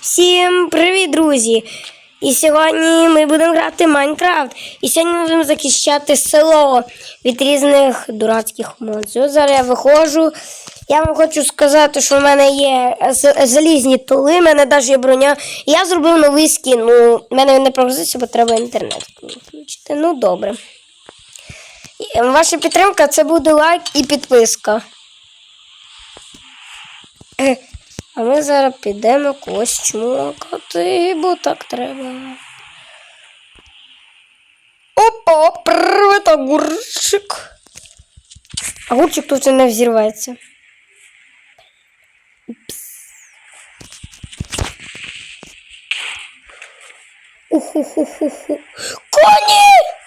Всім привіт, друзі! І сьогодні ми будемо грати Майнкрафт. І сьогодні ми будемо захищати село від різних дурацьких монстрів. Зараз я виходжу. Я вам хочу сказати, що в мене є залізні тули, в мене навіть є броня. І я зробив новий скін. Ну, в мене не прогрузився, бо треба інтернет включити. Ну, добре. Е, Ваша підтримка це буде лайк і підписка. А ми зараз підемо когось чмокати, бо так треба. Опа, привіт, огурчик. Огурчик тут не взірветься. Уху-ху-ху-ху. Коні!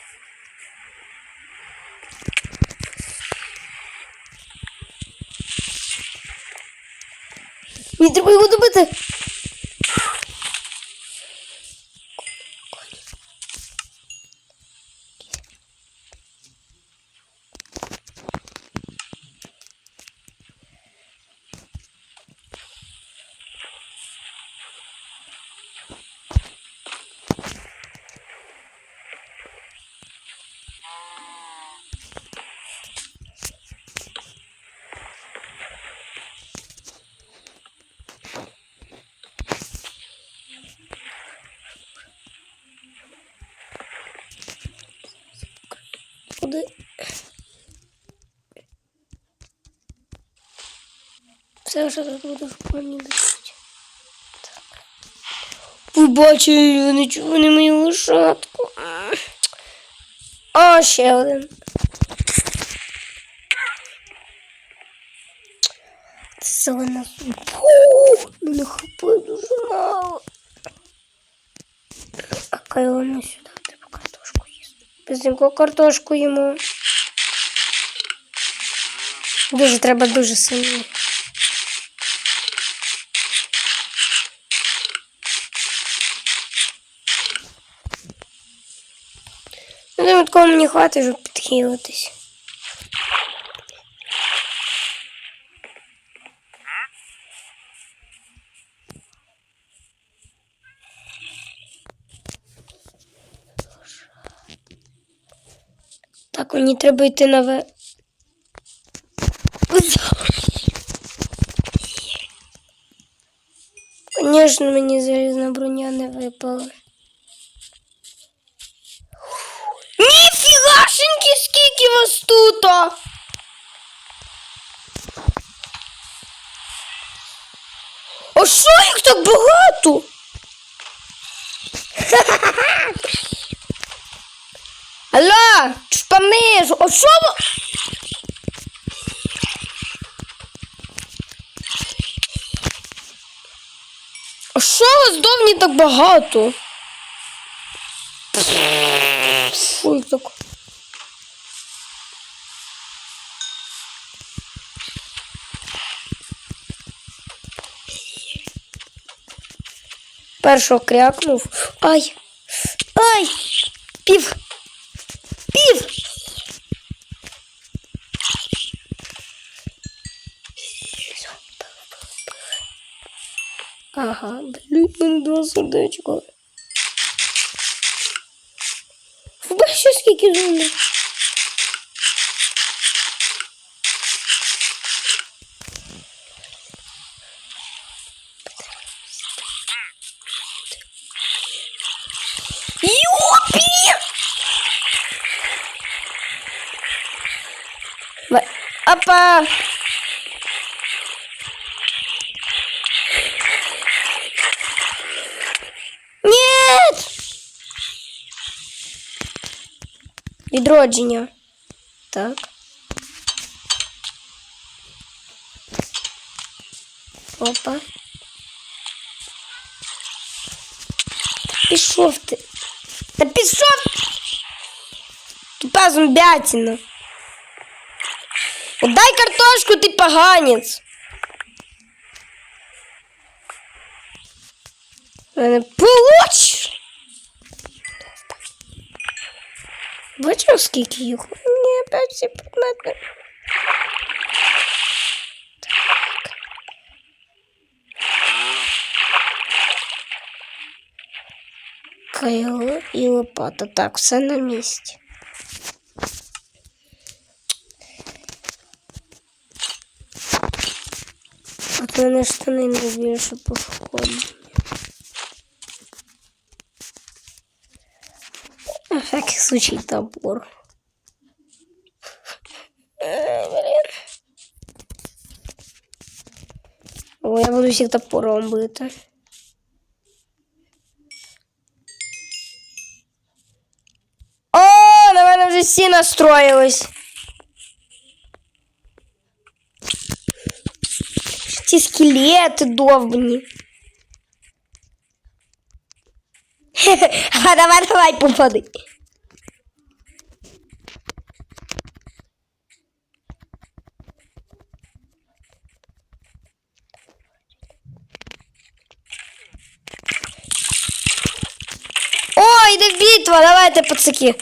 Мені треба його добити. Все, що тут буде в мені лежить. Ви бачили, вони чого вони мою лошадку. О, ще один. Це зелена Фу, мене хапає дуже мало. А кайлона сюди, треба картошку їсти. Быстренько картошку їмо. Дуже треба дуже сильно. Ну, думаю, такого мені хватить, щоб підхилитись. Так, мені треба йти на ве. Звісно, мені залізна броня не випала. Ніфігашеньки, скільки вас тут! А що їх так багато? Алло, шпамиш, а що ви? А що вас довні так багато? Фу, так. Першого крякнув. Ай! Ай! Пів! Пів! Ага, блін, мене два сердечка. Бачиш, скільки зуми? Опа! Нет! Відродження. Так. Опа. Пішов ти. Та пішов! Тупа зомбятина. Отдай картошку, ти поганець. Мене получиш. Бачив, скільки їх? Мені опять всі предмети. Кайло і лопата. Так, все на місці. От у мене штани не більше пошкоджені. На всякий случай топор. Е, блін. О, я буду всіх топором бити. О, на мене вже всі настроїлись. Ці скелети довбні. А давай, давай, попади. О, йде битва, давайте, пацаки.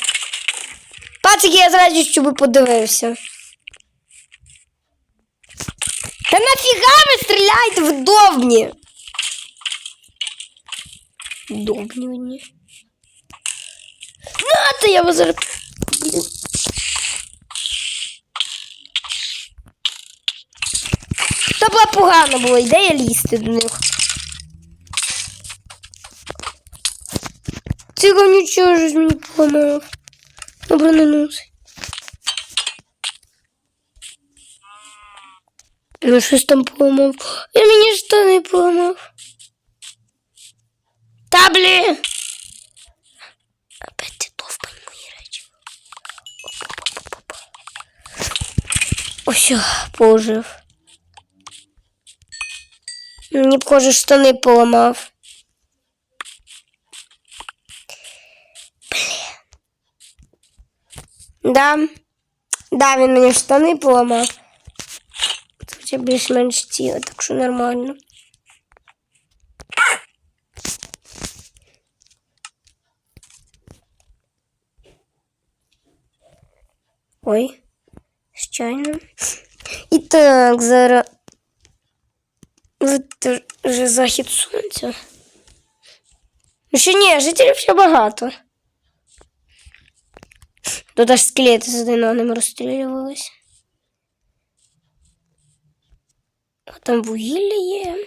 Пацаки, я зраджу, щоб ви подивився. Та нафіга ви стріляєте в довбні? Довбні одні. Нате, я вас зараз... Блін. Та була погана була ідея лізти до них. Цього нічого ж мені поламав. Добре не носить. Ну, щось там поламав. І мені штани поламав. Та блін. Опять ти довбань мої речі. Оп-оп-оп-оп. Ось, пожив. Мені б, коже, штани поламав. Блін. Да. Да, він мені штани поламав. Хоча більш-менш ціле, так що нормально. Ой, звичайно. І так, зараз. Вже захід сонця. Ну ще ні, жителів ще багато. Тут аж скелети з один одним розстрілювалися. там вугілля є.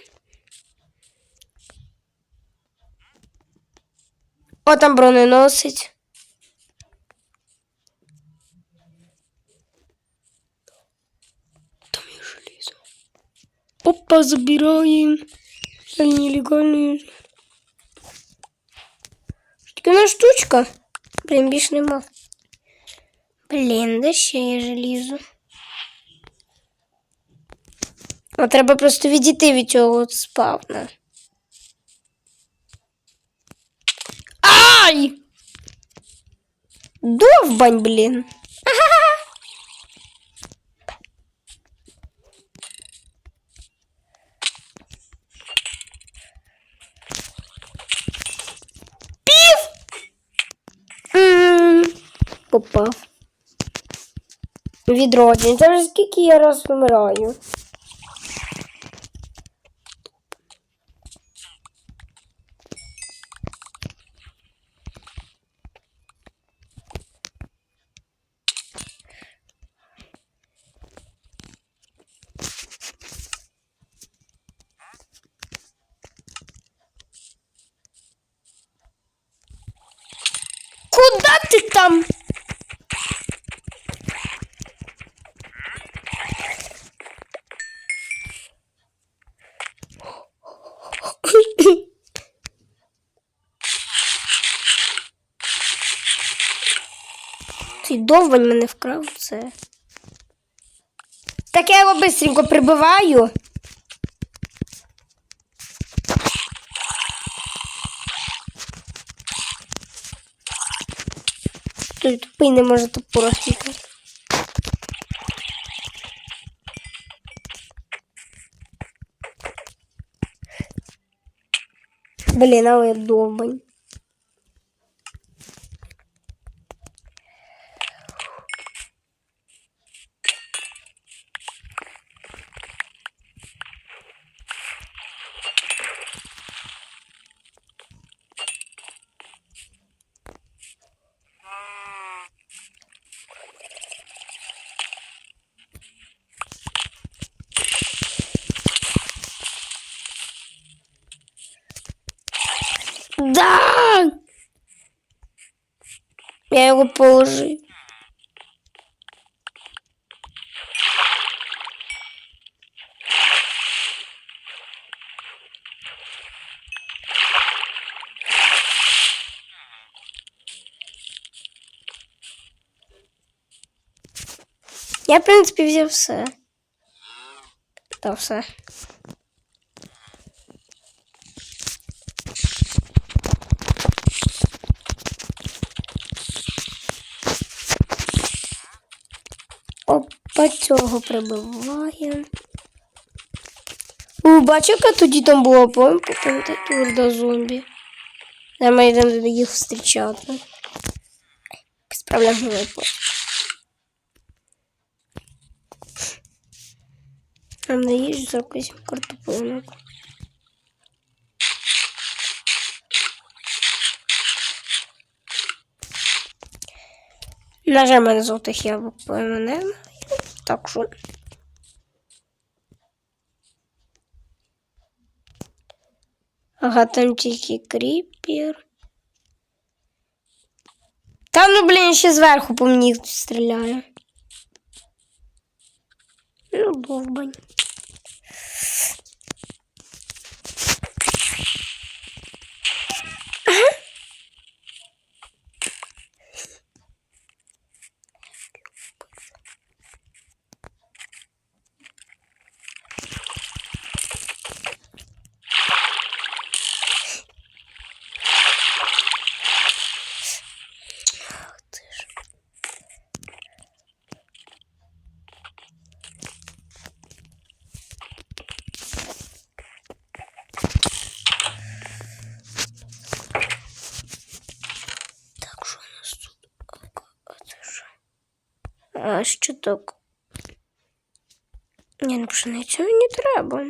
О, там броненосець. Там є желізо. Опа, забираємо. Це нелегально. Таке штучка. Блін, більш нема. Блін, де ще є желізо? А треба просто відійти від цього спавна. Ай! Довбань, блін. Попав. Відродження. Це вже скільки я раз вмираю. Куда ты там? Цей довбань мене вкрав це. Так я його бистренько прибиваю. Той тупий не може топора тікати. Блін, але довбань. Я його положив. Я, в принципі, взяв все. Та все. Опа, цього прибиваємо. У, бачу, яка тоді там була помпа, пам'ятаєте, орда зомбі. Зараз ми йдемо до їх зустрічати. Справляємо випадок. Нам на їжу за якийсь картоплинок. На мене золотих яблук немає. Так що. Ага, там тільки кріпер. Та ну, блін, ще зверху по мені стріляє. Ну, довбань. Так, що у нас тут? А це що? А що так? Ні, ну пшеницю мені треба.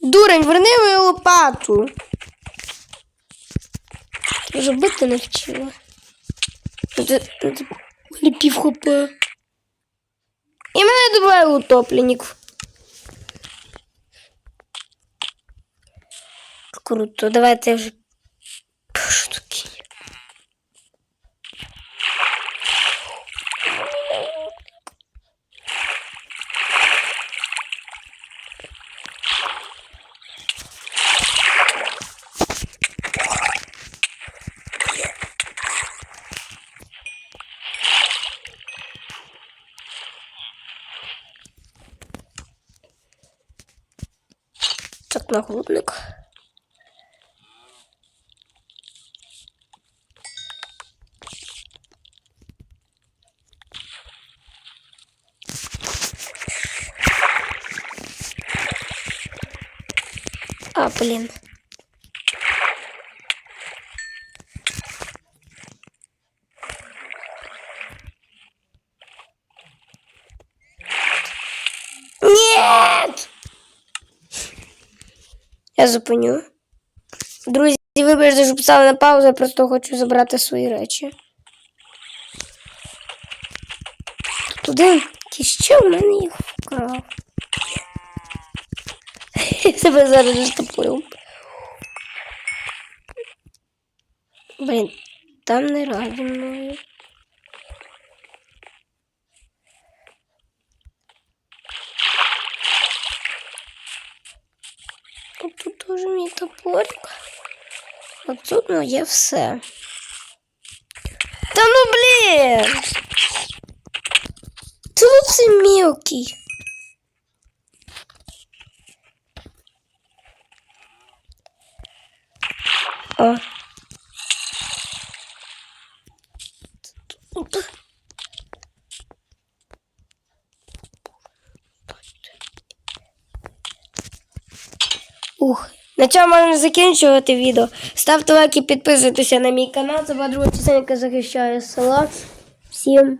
Дурень, верни мою лопату. Я вже бити навчила. Це, це мене пів хп. І мене двоє утопленників. Круто, давайте я вже. Що нагрудник. А, блин. Я зупиню. Друзі, вибачте, що писала на паузу, я просто хочу забрати свої речі. Тут один ще в мене їх вкрав. Себе зараз заштопив. Блін, там не раді мною. Топорик. От тут моє все. Та ну блін! Тут це мелкий. О. на цьому можна закінчувати відео. Ставте лайки, підписуйтеся на мій канал. Це подруга частинка захищає село. Всім